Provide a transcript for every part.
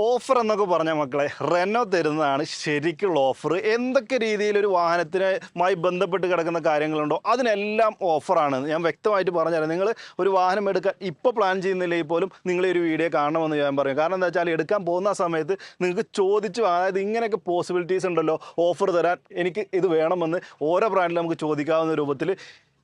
Offer എന്നൊക്കെ പറഞ്ഞ മക്കളെ റെനോ തരുന്നതാണ് ശരിക്കുള്ള ഓഫർ എന്തൊക്കെ രീതിയിൽ ഒരു വാഹനത്തിനുമായി ബന്ധപ്പെട്ട് കിടക്കുന്ന കാര്യങ്ങളുണ്ടോ അതിനെല്ലാം ഓഫറാണ് ഞാൻ വ്യക്തമായിട്ട് പറഞ്ഞുതരാം. നിങ്ങൾ ഒരു വാഹനം എടുക്കാൻ ഇപ്പോൾ പ്ലാൻ ചെയ്യുന്നില്ലെങ്കിൽ പോലും നിങ്ങൾ ഒരു വീഡിയോ കാണണമെന്ന് ഞാൻ പറയും. കാരണം എന്താ വെച്ചാൽ എടുക്കാൻ പോകുന്ന സമയത്ത് നിങ്ങൾക്ക് ചോദിച്ചു അതായത് ഇങ്ങനെയൊക്കെ പോസിബിലിറ്റീസ് ഉണ്ടല്ലോ ഓഫർ തരാൻ എനിക്ക് ഇത് വേണമെന്ന് ഓരോ ബ്രാൻഡിലും നമുക്ക് ചോദിക്കാവുന്ന രൂപത്തിൽ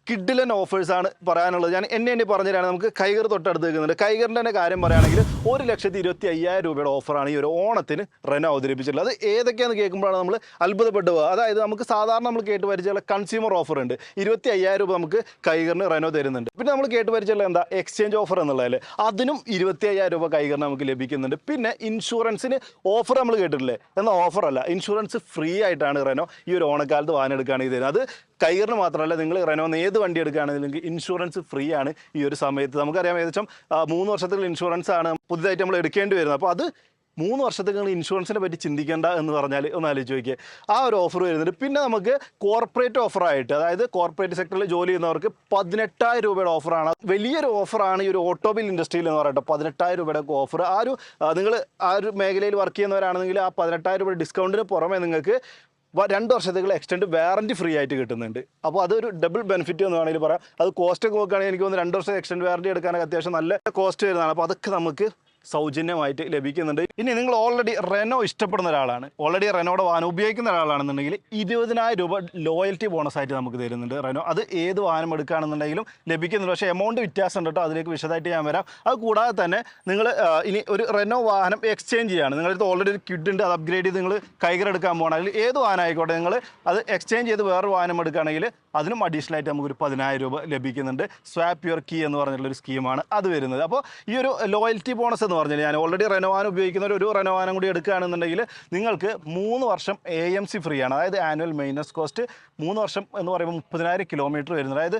കിഡിലൻ ഓഫേഴ്സാണ് പറയാനുള്ളത്. ഞാൻ എന്നെ എന്നെ പറഞ്ഞുതരാണ് നമുക്ക് കൈകർ തൊട്ടടുത്ത് നിൽക്കുന്നുണ്ട്. കൈകറിന്റെ തന്നെ കാര്യം പറയുകയാണെങ്കിൽ ഒരു ലക്ഷത്തി ഇരുപത്തി അയ്യായിരം രൂപയുടെ ഓഫറാണ് ഈ ഒരു ഓണത്തിന് റെന അവതരിപ്പിച്ചിട്ടുള്ളത്. അത് ഏതൊക്കെയാണെന്ന് കേൾക്കുമ്പോഴാണ് നമ്മൾ അത്ഭുതപ്പെട്ടു പോകുക അതായത് നമുക്ക് സാധാരണ നമ്മൾ കേട്ട് പരിചയമുള്ള കൺസ്യൂമർ ഓഫർ ഉണ്ട്. ഇരുപത്തി അയ്യായിരം രൂപ നമുക്ക് കൈകറിന് റെനോ തരുന്നുണ്ട്. പിന്നെ നമ്മൾ കേട്ട് പരിചയമുള്ള എന്താ? എക്സ്ചേഞ്ച് ഓഫർ എന്നുള്ളതല്ലേ? അതിനും ഇരുപത്തി അയ്യായിരം രൂപ കൈകറിന് നമുക്ക് ലഭിക്കുന്നുണ്ട്. പിന്നെ ഇൻഷുറൻസിന് ഓഫർ നമ്മൾ കേട്ടിട്ടില്ലേ? എന്നാൽ ഓഫറല്ല ഇൻഷുറൻസ് ഫ്രീ ആയിട്ടാണ് റെനോ ഈ ഒരു ഓണക്കാലത്ത് വാഹനം എടുക്കുകയാണെങ്കിൽ തരുന്നത്. അത് കൈറിന് മാത്രമല്ല നിങ്ങൾ റെനോന്ന് ഏത് വണ്ടി എടുക്കുകയാണെങ്കിലും ഇൻഷുറൻസ് ഫ്രീ ആണ് ഈ ഒരു സമയത്ത്. നമുക്കറിയാം ഏകദേശം മൂന്ന് വർഷത്തേക്കുള്ള ഇൻഷുറൻസ് ആണ് പുതിയതായിട്ട് നമ്മൾ എടുക്കേണ്ടി വരുന്നത്. അപ്പോൾ അത് മൂന്ന് വർഷത്തേക്ക് നിങ്ങൾ ഇൻഷുറൻസിനെ പറ്റി ചിന്തിക്കേണ്ട എന്ന് പറഞ്ഞാൽ ഒന്ന് ആലോചിച്ച് നോക്കിയേ. ആ ഒരു ഓഫർ വരുന്നുണ്ട്. പിന്നെ നമുക്ക് കോർപ്പറേറ്റ് ഓഫറായിട്ട് അതായത് കോർപ്പറേറ്റ് സെക്ടറിൽ ജോലി ചെയ്യുന്നവർക്ക് പതിനെട്ടായിരം രൂപയുടെ ഓഫറാണ് വലിയൊരു ഓഫറാണ് ഈ ഒരു ഓട്ടോമൊബൈൽ ഇൻഡസ്ട്രിയിൽ എന്ന് പറയട്ടെ പതിനെട്ടായിരം രൂപയുടെ ഓഫർ ആ ഒരു നിങ്ങൾ ആ ഒരു മേഖലയിൽ വർക്ക് ചെയ്യുന്നവരാണെങ്കിൽ ആ പതിനെട്ടായിരം രൂപയുടെ ഡിസ്കൗണ്ടിന് പുറമെ നിങ്ങൾക്ക് രണ്ട് വർഷത്തേക്കുള്ള എക്സ്റ്റൻഡ് വാറണ്ടി ഫ്രീ ആയിട്ട് കിട്ടുന്നുണ്ട്. അപ്പോൾ അതൊരു ഡബിൾ ബെനിഫിറ്റ് എന്ന് വേണമെങ്കിൽ പറയാം. അത് കോസ്റ്റ് ഒക്കെ നോക്കുകയാണെങ്കിൽ എനിക്ക് തോന്നുന്നു രണ്ട് വർഷം എക്സ്റ്റൻഡ് വാറണ്ടി എടുക്കാനൊക്കെ അത്യാവശ്യം നല്ല കോസ്റ്റ് വരുന്നതാണ്. അപ്പോൾ അതൊക്കെ നമുക്ക് സൗജന്യമായിട്ട് ലഭിക്കുന്നുണ്ട്. ഇനി നിങ്ങൾ ഓൾറെഡി റെനോ ഇഷ്ടപ്പെടുന്ന ഒരാളാണ്. ഓൾറെഡി റെനോയുടെ വാഹനം ഉപയോഗിക്കുന്ന ഒരാളാണെന്നുണ്ടെങ്കിൽ ഇരുപതിനായിരം രൂപ ലോയൽറ്റി ബോണസ് ആയിട്ട് നമുക്ക് തരുന്നുണ്ട് റെനോ അത് ഏത് വാഹനം എടുക്കുകയാണെന്നുണ്ടെങ്കിലും ലഭിക്കുന്നുണ്ട്. പക്ഷേ എമൗണ്ട് വ്യത്യാസം ഉണ്ട് അതിലേക്ക് വിശദമായിട്ട് ഞാൻ വരാം. അത് കൂടാതെ തന്നെ നിങ്ങൾ ഇനി ഒരു റെനോ വാഹനം എക്സ്ചേഞ്ച് ചെയ്യാണ് നിങ്ങളടുത്ത് ഓൾറെഡി ഒരു കിഡ് ഉണ്ട്. അത് അപ്ഗ്രേഡ് ചെയ്ത് നിങ്ങൾ കൈകരെടുക്കാൻ പോകണമെങ്കിൽ ഏത് വാഹനം ആയിക്കോട്ടെ നിങ്ങൾ അത് എക്സ്ചേഞ്ച് ചെയ്ത് വേറൊരു വാഹനം എടുക്കുകയാണെങ്കിൽ അതിനും അഡീഷണൽ ആയിട്ട് നമുക്കൊരു പതിനായിരം രൂപ ലഭിക്കുന്നുണ്ട്. സ്വാപ്പ് യുവർ കീ എന്ന് പറഞ്ഞിട്ടുള്ളൊരു സ്കീമാണ് അത് വരുന്നത്. അപ്പോൾ ഈ ഒരു ലോയൽറ്റി ബോണസ് പറഞ്ഞാൽ ഞാൻ ഓൾറെഡി റെനോവാൻ ഉപയോഗിക്കുന്ന ഒരു റെനോവാനം കൂടി എടുക്കുകയാണെന്നുണ്ടെങ്കിൽ നിങ്ങൾക്ക് മൂന്ന് വർഷം എ എം സി ഫ്രീ ആണ്. അതായത് ആനുവൽ മെയിന്റനൻസ് കോസ്റ്റ് മൂന്ന് വർഷം എന്ന് പറയുമ്പോൾ മുപ്പതിനായിരം കിലോമീറ്റർ വരുന്നത്. അതായത്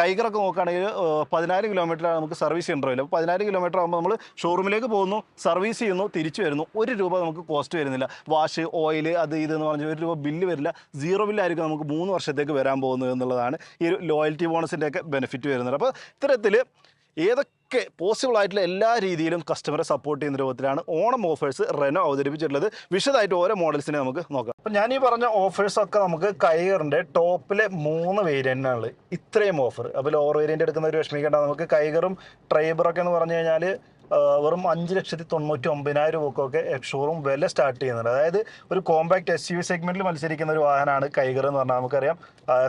കൈകറൊക്കെ നോക്കുകയാണെങ്കിൽ പതിനായിരം കിലോമീറ്ററാണ് നമുക്ക് സർവീസ് സെന്റർ വരില്ല അപ്പോൾ പതിനായിരം കിലോമീറ്റർ ആകുമ്പോൾ നമ്മൾ ഷോറൂമിലേക്ക് പോകുന്നു സർവീസ് ചെയ്യുന്നു തിരിച്ചു വരുന്നു. ഒരു രൂപ നമുക്ക് കോസ്റ്റ് വരുന്നില്ല. വാഷ് ഓയിൽ അത് ഇത് എന്ന് പറഞ്ഞാൽ ഒരു രൂപ ബില്ല് വരില്ല. സീറോ ബില്ലായിരിക്കും നമുക്ക് മൂന്ന് വർഷത്തേക്ക് വരാൻ പോകുന്നത് എന്നുള്ളതാണ് ഈ ഒരു ലോയൽറ്റി ബോണസിന്റെയൊക്കെ ബെനിഫിറ്റ് വരുന്നത്. അപ്പോൾ ഇത്തരത്തിൽ ഏതൊക്കെ പോസിബിൾ ആയിട്ടുള്ള എല്ലാ രീതിയിലും കസ്റ്റമറെ സപ്പോർട്ട് ചെയ്യുന്ന രൂപത്തിലാണ് ഓണം ഓഫേഴ്സ് റെനോ അവതരിപ്പിച്ചിട്ടുള്ളത്. വിശദമായിട്ട് ഓരോ മോഡൽസിനെ നമുക്ക് നോക്കാം. അപ്പം ഞാൻ ഈ പറഞ്ഞ ഓഫേഴ്സ് ഒക്കെ നമുക്ക് കൈകറിന്റെ ടോപ്പിലെ മൂന്ന് വേരിയന്റാണ് ഇത്രയും ഓഫർ അപ്പോൾ ലോവർ വേരിയന്റ് എടുക്കുന്ന ഒരു വിഷമിക്കേണ്ട. നമുക്ക് കൈകറും ട്രൈബറൊക്കെ എന്ന് പറഞ്ഞു കഴിഞ്ഞാൽ വെറും അഞ്ച് ലക്ഷത്തി തൊണ്ണൂറ്റി ഒമ്പതിനായിരം രൂപക്കൊക്കെ ഷോറൂം വില സ്റ്റാർട്ട് ചെയ്യുന്നുണ്ട്. അതായത് ഒരു കോമ്പാക്ട് എസ് യു സെഗ്മെന്റിൽ മത്സരിക്കുന്ന ഒരു വാഹനമാണ് കൈഗർ എന്ന് പറഞ്ഞാൽ നമുക്കറിയാം.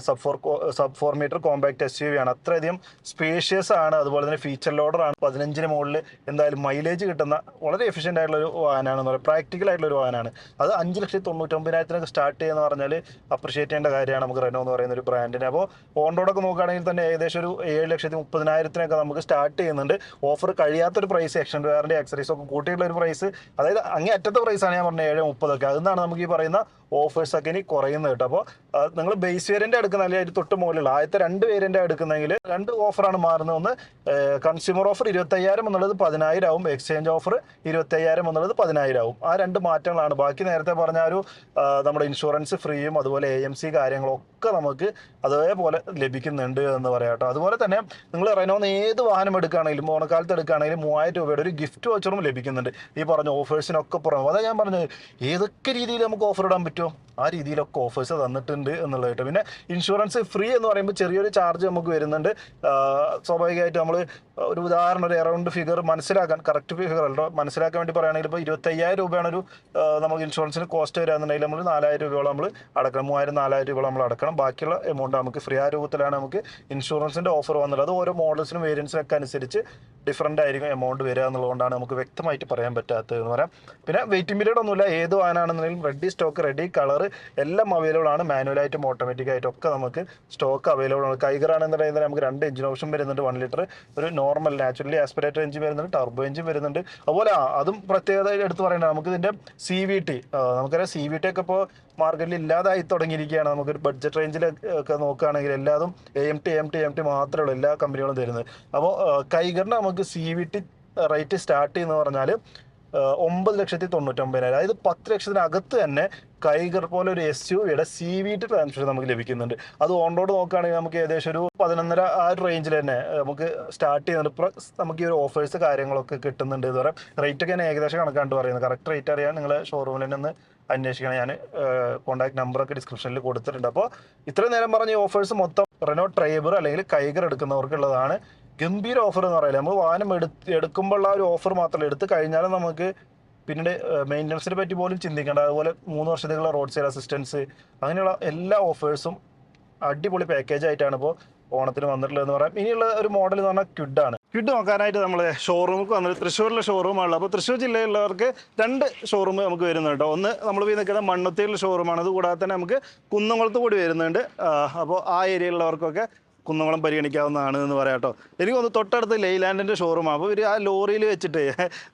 Sub four sub four metre compact S U V ആണ്. അത്രയധികം സ്പേഷ്യസ് ആണ്. അതുപോലെ തന്നെ ഫീച്ചർ ലോഡർ ആണ്. പതിനഞ്ചിന് മുകളിൽ എന്തായാലും മൈലേജ് കിട്ടുന്ന വളരെ എഫിഷ്യന്റ് ആയിട്ടുള്ള ഒരു വാഹനമാണെന്ന് പറയുക പ്രാക്ടിക്കൽ ആയിട്ടുള്ള ഒരു വാഹനമാണ്. അത് അഞ്ച് ലക്ഷത്തി തൊണ്ണൂറ്റൊമ്പതിനായിരത്തിനൊക്കെ സ്റ്റാർട്ട് ചെയ്യുന്ന പറഞ്ഞാൽ അപ്രിഷിയേറ്റ് ചെയ്യേണ്ട കാര്യമാണ് നമുക്ക് റെനോ എന്ന് പറയുന്ന ഒരു ബ്രാൻഡിന് അപ്പോൾ ഓൺ റോഡൊക്കെ നോക്കുകയാണെങ്കിൽ തന്നെ ഏകദേശം ഒരു ഏഴ് ലക്ഷത്തി മുപ്പതിനായിരത്തിനൊക്കെ നമുക്ക് സ്റ്റാർട്ട് ചെയ്യുന്നുണ്ട്. ഓഫർ കഴിയാത്തൊരു പ്രൈസ് എക്സ്റ്റൻഡ് വാറണ്ടി ആക്സറീസ് ഒക്കെ കൂട്ടിയിട്ടുള്ള ഒരു പ്രൈസ് അതായത് അങ്ങേ അറ്റത്തെ പ്രൈസാണ് ഞാൻ പറഞ്ഞത് ഏഴ് മുപ്പതൊക്കെ അതെന്നാണ് നമുക്ക് ഈ പറയുന്ന ഓഫേഴ്സ് ഒക്കെ ഇനി കുറയുന്നത് കേട്ടോ. അപ്പോൾ നിങ്ങൾ ബേസ് വേരിയന്റ് എടുക്കുന്ന അല്ലെങ്കിൽ തൊട്ട് മുകളിലുള്ള ആദ്യത്തെ രണ്ട് വേരിയന്റ് എടുക്കുന്നെങ്കിൽ രണ്ട് ഓഫറാണ് മാറുന്നത്. ഒന്ന് കൺസ്യൂമർ ഓഫർ ഇരുപത്തയ്യായിരം എന്നുള്ളത് പതിനായിരം ആവും. എക്സ്ചേഞ്ച് ഓഫർ ഇരുപത്തയ്യായിരം എന്നുള്ളത് പതിനായിരം ആവും. ആ രണ്ട് മാറ്റങ്ങളാണ്. ബാക്കി നേരത്തെ പറഞ്ഞ ഒരു നമ്മുടെ ഇൻഷുറൻസ് ഫ്രീയും അതുപോലെ എ എം സി കാര്യങ്ങളൊക്കെ നമുക്ക് അതേപോലെ ലഭിക്കുന്നുണ്ട് എന്ന് പറയാം കേട്ടോ. അതുപോലെ തന്നെ നിങ്ങൾ റെനോന്ന് ഏത് വാഹനം എടുക്കുകയാണെങ്കിലും ഓണക്കാലത്ത് എടുക്കുകയാണെങ്കിലും മൂവായിരം രൂപയുടെ ഒരു ഗിഫ്റ്റ് വച്ചറും ലഭിക്കുന്നുണ്ട്. ഈ പറഞ്ഞ ഓഫേഴ്സിനൊക്കെ പുറമെ. അതാ ഞാൻ പറഞ്ഞത്. ഏതൊക്കെ രീതിയിൽ നമുക്ക് ഓഫർ ഇടാൻ പറ്റുമോ ആ രീതിയിലൊക്കെ ഓഫേഴ്സ് തന്നിട്ടുണ്ട് എന്നുള്ളത് കേട്ടോ പിന്നെ ഇൻഷുറൻസ് ഫ്രീ എന്ന് പറയുമ്പോൾ ചെറിയൊരു ചാർജ് നമുക്ക് വരുന്നുണ്ട്. സ്വാഭാവികമായിട്ട് നമ്മൾ ഒരു ഉദാഹരണം ഒരു അറൗണ്ട് ഫിഗർ മനസ്സിലാക്കാൻ കറക്റ്റ് ഫിഗർ അല്ലോ. മനസ്സിലാക്കാൻ വേണ്ടി പറയുകയാണെങ്കിൽ ഇപ്പോൾ ഇരുപത്തയ്യായിരം രൂപയാണ് ഒരു നമുക്ക് ഇൻഷുറൻസിന് കോസ്റ്റ് വരാന്നുണ്ടെങ്കിൽ നമ്മൾ നാലായിരം രൂപയോളം നമ്മൾ അടക്കണം. മൂവായിരം നാലായിരം രൂപ നമ്മൾ അടക്കണം. ബാക്കിയുള്ള എമൗണ്ട് നമുക്ക് ഫ്രീ ആ രൂപത്തിലാണ് നമുക്ക് ഇൻഷുറൻസിന്റെ ഓഫർ വന്നുള്ളത് അത് ഓരോ മോഡൽസിനും വേരിയൻസിനൊക്കെ അനുസരിച്ച് ഡിഫറന്റ് ആയിരിക്കും എമൗണ്ട് വരിക എന്നുള്ളതുകൊണ്ടാണ് നമുക്ക് വ്യക്തമായിട്ട് പറയാൻ പറ്റാത്തത് എന്ന് പറയാം. പിന്നെ വെയിറ്റിംഗ് പീരീഡ് ഒന്നുമില്ല. ഏത് വാഹനമാണെന്നുണ്ടെങ്കിലും റെഡി സ്റ്റോക്ക് റെഡി കളർ എല്ലാം അവൈലബിൾ ആണ്. മാനുവലായിട്ടും ഓട്ടോമാറ്റിക് ആയിട്ടും ഒക്കെ നമുക്ക് സ്റ്റോക്ക് അവൈലബിൾ ആണ്. കൈകറാണെന്നുണ്ടെങ്കിൽ നമുക്ക് രണ്ട് എഞ്ചിൻ ഓപ്ഷൻ വരുന്നുണ്ട് വൺ ലിറ്റർ ഒരു നോർമൽ നാച്ചുറലി ആസ്പിറേറ്റർ എഞ്ചിൻ വരുന്നുണ്ട് ടർബോ എഞ്ചിൻ വരുന്നുണ്ട്. അതുപോലെ അതും പ്രത്യേകത എടുത്ത് പറയേണ്ടത് നമുക്ക് ഇതിന്റെ സി വി ടി നമുക്കറിയാം സി വി ടി ഒക്കെ ഇപ്പോൾ മാർക്കറ്റിൽ ഇല്ലാതായി തുടങ്ങിയിരിക്കുകയാണ്. നമുക്കൊരു ബഡ്ജറ്റ് റേഞ്ചിൽ ഒക്കെ നോക്കുകയാണെങ്കിൽ എല്ലാതും A T M T M T മാത്രമേ ഉള്ളൂ എല്ലാ കമ്പനികളും തരുന്നത്. അപ്പോൾ കൈകറിന് നമുക്ക് C V T rate start ചെയ്യുന്നത് പറഞ്ഞാൽ ഒമ്പത് ലക്ഷത്തി തൊണ്ണൂറ്റൊമ്പതിനായിരം. അതായത് പത്ത് ലക്ഷത്തിനകത്ത് തന്നെ കൈഗർ പോലെ ഒരു എസ് യു വിയുടെ സി വി ടി ട്രാൻസ്മിഷൻ നമുക്ക് ലഭിക്കുന്നുണ്ട്. അത് ഓൺ റോഡ് നോക്കുകയാണെങ്കിൽ നമുക്ക് ഏകദേശം ഒരു പതിനൊന്നര ആ ഒരു റേഞ്ചിൽ തന്നെ നമുക്ക് സ്റ്റാർട്ട് ചെയ്യുന്നുണ്ട്. ഇപ്പോൾ നമുക്ക് ഈ ഒരു ഓഫേഴ്സ് കാര്യങ്ങളൊക്കെ കിട്ടുന്നുണ്ട് എന്ന് റേറ്റ് ഒക്കെ ഞാൻ ഏകദേശം കണക്കാണ്ട് പറയുന്നത് കറക്റ്റ് റേറ്റ് അറിയാൻ നിങ്ങൾ ഷോറൂമിൽ നിന്ന് അന്വേഷിക്കണം. ഞാൻ കോൺടാക്ട് നമ്പറൊക്കെ ഡിസ്ക്രിപ്ഷനിൽ കൊടുത്തിട്ടുണ്ട്. അപ്പോൾ ഇത്രയും നേരം പറഞ്ഞ ഓഫേഴ്സ് മൊത്തം റെനോ ട്രൈബർ അല്ലെങ്കിൽ കൈഗർ എടുക്കുന്നവർക്കുള്ളതാണ്. ഗംഭീര ഓഫർ എന്ന് പറയില്ല? നമ്മൾ വാഹനം എടുത്ത് എടുക്കുമ്പോഴുള്ള ആ ഒരു ഓഫർ മാത്രമല്ല എടുത്ത് കഴിഞ്ഞാലും നമുക്ക് പിന്നീട് മെയിന്റനൻസിനെ പറ്റി പോലും ചിന്തിക്കേണ്ട. അതുപോലെ മൂന്ന് വർഷത്തേക്കുള്ള റോഡ് സൈഡ് അസിസ്റ്റൻസ് അങ്ങനെയുള്ള എല്ലാ ഓഫേഴ്സും അടിപൊളി പാക്കേജ് ആയിട്ടാണ് ഇപ്പോൾ ഓണത്തിന് വന്നിട്ടുള്ളത് എന്ന് പറയാം. ഇനിയുള്ള ഒരു മോഡൽ എന്ന് പറഞ്ഞാൽ ക്യുഡാണ് ക്യുഡ് നോക്കാനായിട്ട് നമ്മൾ ഷോറൂമിൽ വന്നിട്ട് തൃശ്ശൂരിലെ ഷോറൂമാണ് അപ്പോൾ തൃശ്ശൂർ ജില്ലയിലുള്ളവർക്ക് രണ്ട് ഷോറൂം നമുക്ക് വരുന്നുണ്ട് ഒന്ന് നമ്മൾ പോയി നിൽക്കുന്ന മണ്ണുത്തിയിലുള്ള ഷോറൂമാണ് അത് കൂടാതെ തന്നെ നമുക്ക് കുന്നംകുളത്ത് കൂടി വരുന്നുണ്ട്. അപ്പോൾ ആ ഏരിയയിലുള്ളവർക്കൊക്കെ കുന്നംകുളം പരിഗണിക്കാവുന്നതാണ് എന്ന് പറയാം കേട്ടോ. എനിക്ക് തോന്നുന്നു തൊട്ടടുത്ത് ലെയ്ലാൻഡിന്റെ ഷോറൂമാണ് അപ്പോൾ ഇവർ ആ ലോറിയിൽ വെച്ചിട്ട്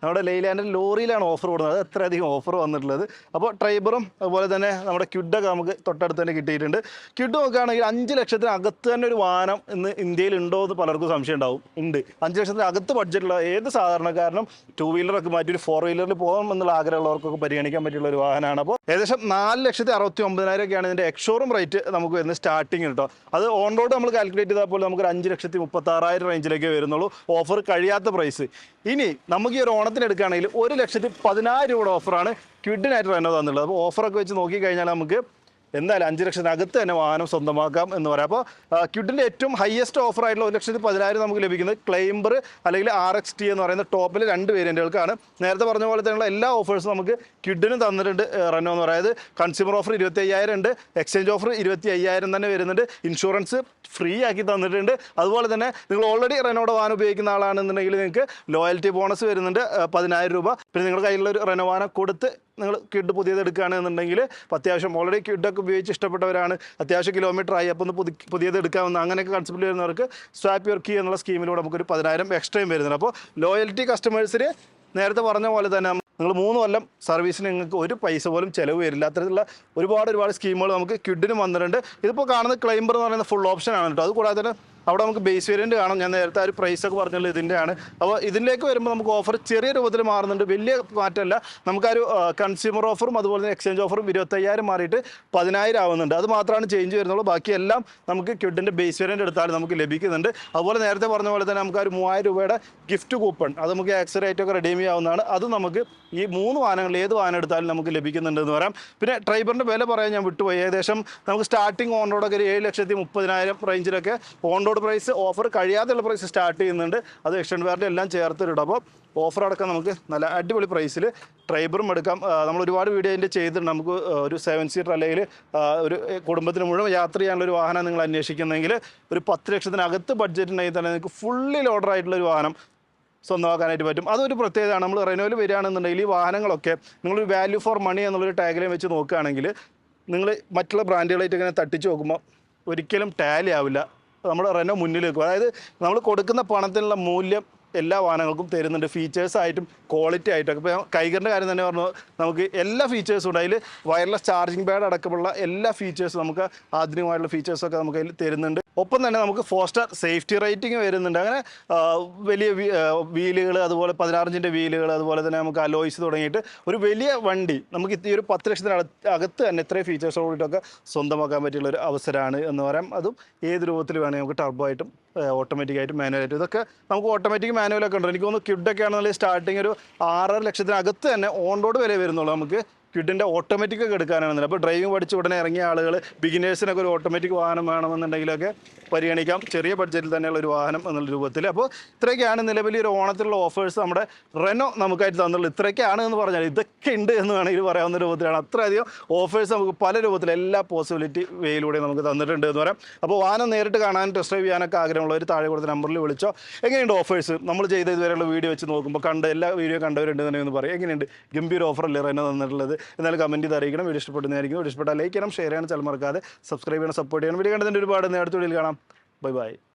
നമ്മുടെ ലെയ്ലാൻഡിന്റെ ലോറിയിലാണ് ഓഫർ കൊടുക്കുന്നത്. അത് എത്രയധികം ഓഫർ വന്നിട്ടുള്ളത്. അപ്പോൾ ട്രൈബറും അതുപോലെ തന്നെ നമ്മുടെ ക്യുഡൊക്കെ നമുക്ക് തൊട്ടടുത്ത് തന്നെ കിട്ടിയിട്ടുണ്ട്. ക്യുഡ് നോക്കുകയാണെങ്കിൽ അഞ്ച് ലക്ഷത്തിന് അകത്ത് തന്നെ ഒരു വാഹനം ഇന്ന് ഇന്ത്യയിൽ ഉണ്ടോ എന്ന് പലർക്കും സംശയം ഉണ്ടാവും. ഉണ്ട്. അഞ്ച് ലക്ഷത്തിന് അകത്ത് ബഡ്ജറ്റുള്ള ഏത് സാധാരണക്കാരനും ടൂ വീലറൊക്കെ മാറ്റി ഒരു ഫോർ വീലറിൽ പോകാം എന്നുള്ള ആഗ്രഹമുള്ളവർക്കൊക്കെ പരിഗണിക്കാൻ പറ്റിയുള്ള ഒരു വാഹനമാണ്. അപ്പോൾ ഏകദേശം നാല് ലക്ഷത്തി അറുപത്തി ഒമ്പതിനായിരം ഒക്കെയാണ് ഇതിന്റെ എക്സോറും റേറ്റ് നമുക്ക് വരുന്നത് സ്റ്റാർട്ടിങ് കേട്ടോ അത് ഓൺ റോഡ് നമ്മൾ കാൽക്കുലേറ്റ് ചെയ്താൽ പോലും നമുക്ക് ഒരു അഞ്ച് ലക്ഷത്തി മുപ്പത്തി ആറായിരം റേഞ്ചിലേക്ക് വരുന്നുള്ളൂ. ഓഫർ കഴിയാത്ത പ്രൈസ് ഇനി നമുക്ക് ഈ ഒരു ഓണത്തിന് എടുക്കുകയാണെങ്കിൽ ഒരു ലക്ഷത്തി പതിനായിരം രൂപയുടെ ഓഫറാണ് ക്വിഡിനായിട്ട് റെനോ തന്നുള്ളത് അപ്പോൾ ഓഫറൊക്കെ വെച്ച് നോക്കിക്കഴിഞ്ഞാൽ നമുക്ക് എന്തായാലും അഞ്ച് ലക്ഷത്തിനകത്ത് തന്നെ വാഹനം സ്വന്തമാക്കാം എന്ന് പറയാം. അപ്പോൾ ക്യുഡിന്റെ ഏറ്റവും ഹയസ്റ്റ് ഓഫർ ആയിട്ടുള്ള ഒരു ലക്ഷത്തി പതിനായിരം നമുക്ക് ലഭിക്കുന്നത് ക്ലെയിംബർ അല്ലെങ്കിൽ ആർ എക്സ് ടി എന്ന് പറയുന്ന ടോപ്പിൽ രണ്ട് വേരിയന്റുകൾക്കാണ് നേരത്തെ പറഞ്ഞ പോലെ തന്നെയുള്ള എല്ലാ ഓഫേഴ്സും നമുക്ക് ക്യുഡിന് തന്നിട്ടുണ്ട് റെനോ എന്ന് പറയുന്നത് കൺസ്യൂമർ ഓഫർ ഇരുപത്തി അയ്യായിരം ഉണ്ട് എക്സ്ചേഞ്ച് ഓഫർ ഇരുപത്തി അയ്യായിരം തന്നെ വരുന്നുണ്ട് ഇൻഷുറൻസ് ഫ്രീ ആക്കി തന്നിട്ടുണ്ട്. അതുപോലെ തന്നെ നിങ്ങൾ ഓൾറെഡി റെനോയുടെ വാഹനം ഉപയോഗിക്കുന്ന ആളാണെന്നുണ്ടെങ്കിൽ നിങ്ങൾക്ക് ലോയൽറ്റി ബോണസ് വരുന്നുണ്ട് പതിനായിരം രൂപ. പിന്നെ നിങ്ങളുടെ കയ്യിലുള്ള ഒരു റെനോ വാഹനം കൊടുത്ത് നിങ്ങൾ കിഡ് പുതിയത് എടുക്കുകയാണെന്നുണ്ടെങ്കിൽ അത്യാവശ്യം ഓൾറെഡി കിഡൊക്കെ ഉപയോഗിച്ച് ഇഷ്ടപ്പെട്ടവരാണ്. അത്യാവശ്യം കിലോമീറ്റർ ആയി. അപ്പോൾ ഒന്ന് പുതി പുതിയത് എടുക്കാമെന്ന് അങ്ങനെയൊക്കെ കൺസെപ്റ്റ് വരുന്നവർക്ക് സ്വാപ്പ് യുവർ കീ എന്നുള്ള സ്കീമിലൂടെ നമുക്കൊരു പതിനായിരം എക്സ്ട്രയും വരുന്നുണ്ട്. അപ്പോൾ ലോയൽറ്റി കസ്റ്റമേഴ്സിന് നേരത്തെ പറഞ്ഞ പോലെ തന്നെ നിങ്ങൾ മൂന്ന് കൊല്ലം സർവീസിന് നിങ്ങൾക്ക് ഒരു പൈസ പോലും ചിലവ് വരില്ല. അത്തരത്തിലുള്ള ഒരുപാട് ഒരുപാട് സ്കീമുകൾ നമുക്ക് കിഡിന് വന്നിട്ടുണ്ട്. ഇതിപ്പോൾ കാണുന്ന ക്ലൈംബർ എന്ന് പറയുന്ന ഫുൾ ഓപ്ഷൻ ആണ് കേട്ടോ. അത് കൂടാതെ തന്നെ അവിടെ നമുക്ക് ബേസ് വേരിയന്റ് കാണാം. ഞാൻ നേരത്തെ ആ ഒരു പ്രൈസ് ഒക്കെ പറഞ്ഞുള്ളത് ഇതിന്റെയാണ്. അപ്പോൾ ഇതിലേക്ക് വരുമ്പോൾ നമുക്ക് ഓഫർ ചെറിയ രൂപത്തിൽ മാറുന്നുണ്ട്. വലിയ മാറ്റമല്ല. നമുക്കൊരു കൺസ്യൂമർ ഓഫറും അതുപോലെ തന്നെ എക്സ്ചേഞ്ച് ഓഫറും ഇരുപത്തയ്യായിരം മാറിയിട്ട് പതിനായിരം ആവുന്നുണ്ട്. അത് മാത്രമാണ് ചേഞ്ച് വരുന്നുള്ളൂ. ബാക്കിയെല്ലാം നമുക്ക് ക്യുഡിന്റെ ബേസ് വേരിയന്റ് എടുത്താൽ നമുക്ക് ലഭിക്കുന്നുണ്ട്. അതുപോലെ നേരത്തെ പറഞ്ഞ പോലെ തന്നെ നമുക്കൊരു മൂവായിരം രൂപയുടെ ഗിഫ്റ്റ് കൂപ്പൺ അത് നമുക്ക് ആക്സറേറ്റ് ഒക്കെ റെഡീം ചെയ്യാവുന്നതാണ്. അത് നമുക്ക് ഈ മൂന്ന് വാഹനങ്ങളിൽ ഏത് വാഹനം എടുത്താലും നമുക്ക് ലഭിക്കുന്നുണ്ടെന്ന് പറയാം. പിന്നെ ഡ്രൈവറിന്റെ വില പറയാൻ ഞാൻ വിട്ടുപോയി. ഏകദേശം നമുക്ക് സ്റ്റാർട്ടിങ് ഓൺ റോഡൊക്കെ ഒരു ഏഴ് ലക്ഷത്തി മുപ്പതിനായിരം റേഞ്ചിലൊക്കെ ഓൺ റോഡ് പ്രൈസ് ഓഫർ കഴിയാതെയുള്ള പ്രൈസ് സ്റ്റാർട്ട് ചെയ്യുന്നുണ്ട്. അത് എക്സ്റ്റൻഡ് വാറണ്ടി എല്ലാം ചേർത്തിടും അപ്പോൾ ഓഫർ അടക്കം നമുക്ക് നല്ല അടിപൊളി പ്രൈസിൽ ട്രൈബറും എടുക്കാം. നമ്മൾ ഒരുപാട് വീഡിയോ അതിന്റെ ചെയ്തിട്ടുണ്ട്. നമുക്ക് ഒരു സെവൻ സീറ്റർ അല്ലെങ്കിൽ ഒരു കുടുംബത്തിന് മുഴുവൻ യാത്ര ചെയ്യാനുള്ള ഒരു വാഹനം നിങ്ങൾ അന്വേഷിക്കുന്നെങ്കിൽ ഒരു പത്ത് ലക്ഷത്തിനകത്ത് ബഡ്ജറ്റിനായി തന്നെ നിങ്ങൾക്ക് ഫുള്ളി ലോഡർ ആയിട്ടുള്ള ഒരു വാഹനം സ്വന്തമാക്കാനായിട്ട് പറ്റും. അതൊരു പ്രത്യേകതയാണ്. നമ്മൾ റെനോയിൽ വരികയാണെന്നുണ്ടെങ്കിൽ ഈ വാഹനങ്ങളൊക്കെ നിങ്ങളൊരു വാല്യൂ ഫോർ മണി എന്നുള്ളൊരു ടാഗ്ലൈൻ വെച്ച് നോക്കുകയാണെങ്കിൽ നിങ്ങൾ മറ്റുള്ള ബ്രാൻഡുകളായിട്ട് ഇങ്ങനെ തട്ടിച്ച് നോക്കുമ്പോൾ ഒരിക്കലും ടാലി ആവില്ല. നമ്മൾ റെനോ മുന്നിൽ വെക്കും അതായത് നമ്മൾ കൊടുക്കുന്ന പണത്തിനുള്ള മൂല്യം എല്ലാ വാഹനങ്ങൾക്കും തരുന്നുണ്ട്. ഫീച്ചേഴ്സ് ആയിട്ടും ക്വാളിറ്റി ആയിട്ടും. ഇപ്പോൾ കൈകറിന്റെ കാര്യം തന്നെ പറഞ്ഞു. നമുക്ക് എല്ലാ ഫീച്ചേഴ്സും ഉണ്ട്. അതിൽ വയർലെസ് ചാർജിങ് പാഡ് അടക്കമുള്ള എല്ലാ ഫീച്ചേഴ്സും നമുക്ക് ആധുനികമായിട്ടുള്ള ഫീച്ചേഴ്സൊക്കെ നമുക്ക് അതിൽ തരുന്നുണ്ട്. ഒപ്പം തന്നെ നമുക്ക് ഫോർ സ്റ്റാർ സേഫ്റ്റി റേറ്റിംഗ് വരുന്നുണ്ട്. അങ്ങനെ വലിയ വീലുകൾ അതുപോലെ പതിനാറിഞ്ചിന്റെ വീലുകൾ അതുപോലെ തന്നെ നമുക്ക് അലോയ്സ് തുടങ്ങിയിട്ട് ഒരു വലിയ വണ്ടി നമുക്ക് ഈ ഒരു പത്ത് ലക്ഷത്തിന് അകത്ത് തന്നെ ഇത്രയും ഫീച്ചേഴ്സ് കൂടിയിട്ടൊക്കെ സ്വന്തമാക്കാൻ പറ്റിയുള്ള ഒരു അവസരമാണ് എന്ന് പറയാം. അതും ഏത് രൂപത്തിൽ വേണമെങ്കിൽ നമുക്ക് ടർബോ ആയിട്ടും ഓട്ടോമാറ്റിക് ആയിട്ടും മാനുവൽ ആയിട്ടും ഇതൊക്കെ നമുക്ക് ഓട്ടോമാറ്റിക് മാനുവലൊക്കെ ഉണ്ട്. എനിക്ക് തോന്നുന്നു കിഡൊക്കെ ആണെന്നുണ്ടെങ്കിൽ സ്റ്റാർട്ടിങ് ഒരു ആറര ലക്ഷത്തിനകത്ത് തന്നെ ഓൺ റോഡ് വരെ വരുന്നുള്ളൂ നമുക്ക് ക്വിഡിന്റെ ഓട്ടോമാറ്റിക് ഒക്കെ എടുക്കാനാണെന്നില്ല അപ്പോൾ ഡ്രൈവിംഗ് പഠിച്ച് ഉടനെ ഇറങ്ങിയ ആളുകൾ ബിഗിനേഴ്സിനൊക്കെ ഒരു ഓട്ടോമാറ്റിക് വാഹനം വേണമെന്നുണ്ടെങ്കിലൊക്കെ പരിഗണിക്കാം. ചെറിയ ബഡ്ജറ്റിൽ തന്നെയുള്ള ഒരു വാഹനം എന്നുള്ള രൂപത്തിൽ. അപ്പോൾ ഇത്രയൊക്കെയാണ് നിലവിൽ ഒരു ഓണത്തിലുള്ള ഓഫേഴ്സ് നമ്മുടെ റെനോ നമുക്കായിട്ട് തന്നുള്ളൂ ഇത്രയൊക്കെയാണ് എന്ന് പറഞ്ഞാൽ ഇതൊക്കെ ഉണ്ട് എന്ന് വേണമെങ്കിൽ പറയാവുന്ന രൂപത്തിലാണ്. അത്രയധികം ഓഫേഴ്സ് നമുക്ക് പല രൂപത്തിൽ എല്ലാ പോസിബിലിറ്റി വേയിലൂടെ നമുക്ക് തന്നിട്ടുണ്ട് എന്ന് പറയാം. അപ്പോൾ വാഹനം നേരിട്ട് കാണാൻ ടെസ്റ്റ് ഡ്രൈവ് ചെയ്യാനൊക്കെ ആഗ്രഹമുള്ളവർ താഴെ കൊടുത്ത നമ്പറിൽ വിളിച്ചോ. എങ്ങനെയുണ്ട് ഓഫേഴ്സ് നമ്മൾ ചെയ്ത ഇതുവരെയുള്ള വീഡിയോ വെച്ച് നോക്കുമ്പോൾ കണ്ട് എല്ലാ വീഡിയോ കണ്ടവരുണ്ട് തന്നെ ഒന്ന് പറയും. എങ്ങനെയുണ്ട്? ഗംഭീര ഓഫറല്ലേ റെനോ തന്നിട്ടുള്ളത്? എന്നാലും കമന്റ് ചെയ്ത് അറിയിക്കണം. വീഡിയോ ഇഷ്ടപ്പെടുന്നതായിരിക്കും വീഡിയോ ഇഷ്ടപ്പെട്ടാൽ ലൈക്ക് ചെയ്യണം ഷെയർ ചെയ്യണം ചില മറക്കാതെ സബ്സ്ക്രൈബ് ചെയ്യണം സപ്പോർട്ട് ചെയ്യണം. വീഡിയോ കണ്ടതിന്റെ ഒരുപാട് നേരത്തെ കാണാം. Bye bye